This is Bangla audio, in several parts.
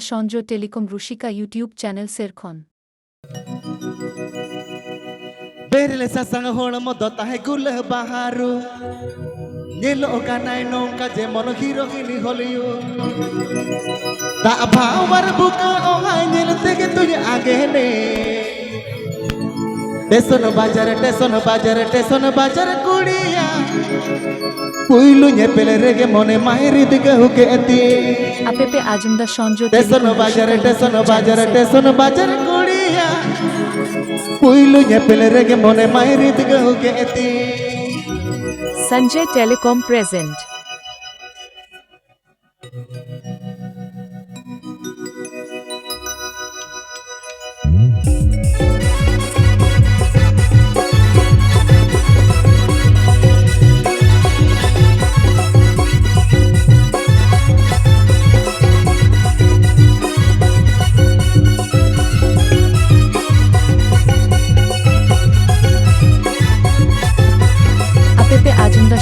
Shonjo Telecom Rushika YouTube channel Serkhon. Berle sasang hon mo do tahe gul baharu Nyelo ka nai nongka je mono hero ini holiu Tak bawar buka oh hai nyel tege tuj Teson bajar teson bajar teson bajar kudiya Puilu nyepele rege mone mahiri diga huke eti Apepe Ajumda Shonjo টেসন বাজারে টেসন বাজারে টেসন বাজারে কুড়িয়া পুইলু পেলে রেগে মনে মাইরি দিকে হুকে এতি Sanjay Telecom present.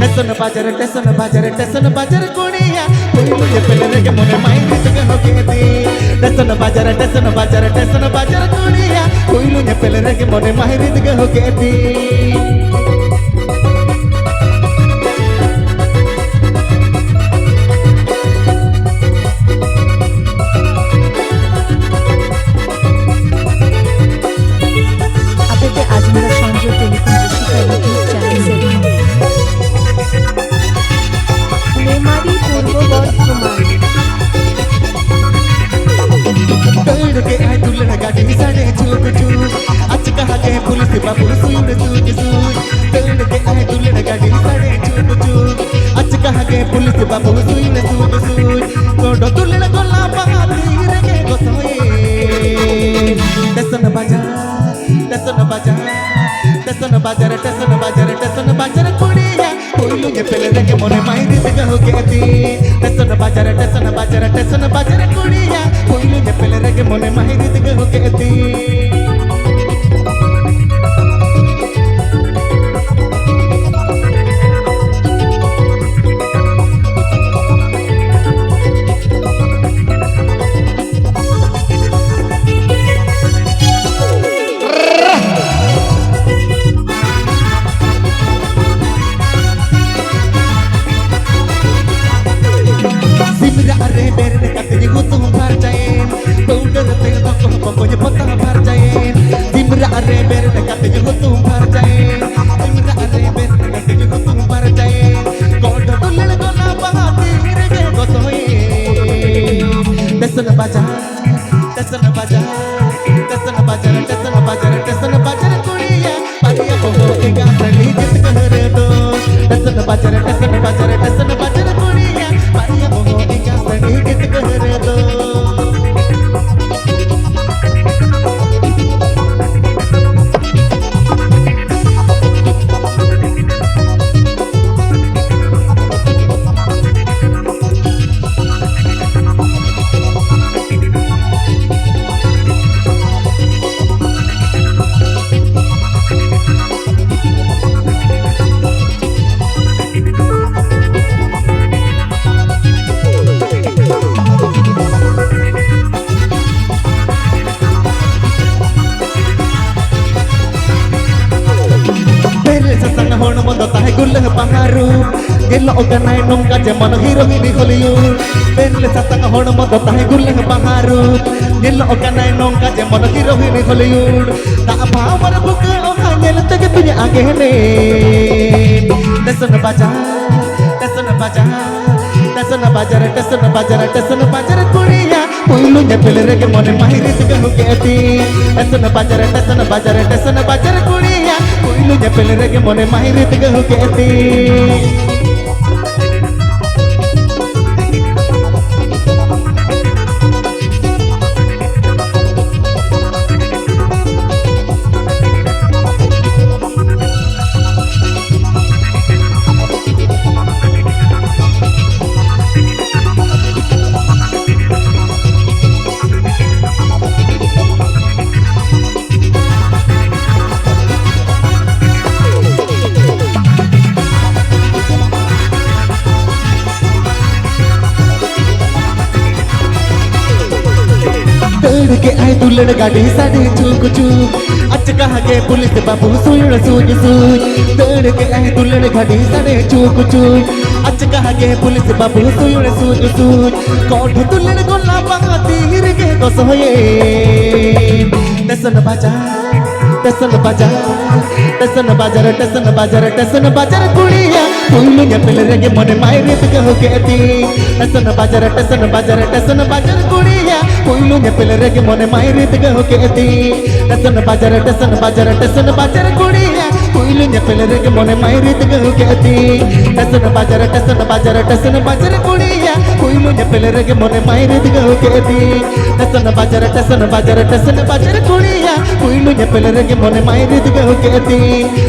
টেসন বাজার টেসন বাজার টেসন বাজার কুড়িয়া পুইলু যে পেলে রেগে মনে মাইরি থেকে হোকে দি টেসন বাজার টেসন বাজার টেসন বাজার কুড়িয়া পুইলু যে পেলে রেগে মনে गाड़ी साढ़े चूक चूक अच कहा के पुलिस बाबू सुन सूक सूक दौड़ के आए दुल्हन गाड़ी साढ़े चूक चूक अच कहा के पुलिस बाबू सुन सूक सूक कोडो दुल्हन गोला बहाती रे गोसोए टसन बाजा टसन बाजा टसन बाजार टसन बाजार टसन बाजार कुड़िया कोइलू ये पेले रे के मोने माई दिस गहो के Simra are berne katanya gutum parjain Simra Roop ಗೆಲ್ಲ ಒಗನೈ ನೊಂಗಜೆ ಮನ ಹೀರೋ ಹಿಡಿ ಹೊಲಿಯು ಬೆನ್ಲೆ ಸತಕ ಹೊಣಮ ದೊತ್ತಾಯಿ ಗುಲ್ಲಂಗ ಬಹಾರು ಗೆಲ್ಲ ಒಗನೈ ನೊಂಗಜೆ ಮನ ಹೀರೋ ಹಿಡಿ ಹೊಲಿಯು ತಾ ಭಾವರ ಬುಕ ಒಹಾ ಗೆಲ್ಲ ತಗೆ ಬಿಜೆ ಆಗೇನೆ ದಸನ ಬಜಾ ದಸನ ಬಜಾ baja Tesan baja Tesan bajar Tesan bajar Tesan bajar kuliya Puilu nyepele rege mone mahiri tiga huke eti Tesan bajar Tesan bajar Tesan bajar kuliya Puilu nyepele दुल्हन गाड़ी साड़ी चूक चूक। अच कहा के पुलिस बाबू सुन सूझ सूझ दौड़ के आए दुल्हन गाड़ी साड़ी चूक चूक। अच कहा के पुलिस बाबू सुन सूझ सूझ कोठ दुल्हन गोला बागा तीर के कसोये टसन बाज़ार टसन बाज़ार टसन बाज़ार टसन बाज़ार टसन बाज़ार कुड़िया। पुइलु ने रेगे मने मायरे तक हो के ती। टसन बाज़ार टसन बाज़ार टसन बाज़ार कुड़िया। ভেঙে পেলে রেগে মনে মায়ের দিকে হোকে এতি। টেসন বাজার টেসন বাজার টেসন বাজার কুড়ি কুইলি নে পেলে রেগে মনে মায়ের দিকে হোকে এতি। টেসন বাজার টেসন বাজার টেসন বাজার কুড়ি মুঝে পেলে রেগে মনে মায়ের দিকে ওকে দি টেসন বাজার টেসন বাজার টেসন বাজার কুড়িয়া তুই মুঝে পেলে রেগে মনে মায়ের দিকে ওকে দি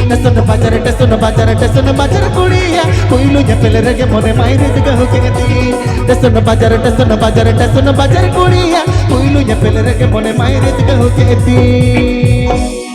টেসন বাজার টেসন বাজার টেসন বাজার কুড়িয়া তুই মুঝে পেলে রেগে মনে মায়ের দিকে ওকে দি টেসন বাজার টেসন বাজার টেসন বাজার কুড়িয়া তুই মুঝে পেলে রেগে মনে মায়ের দিকে ওকে দি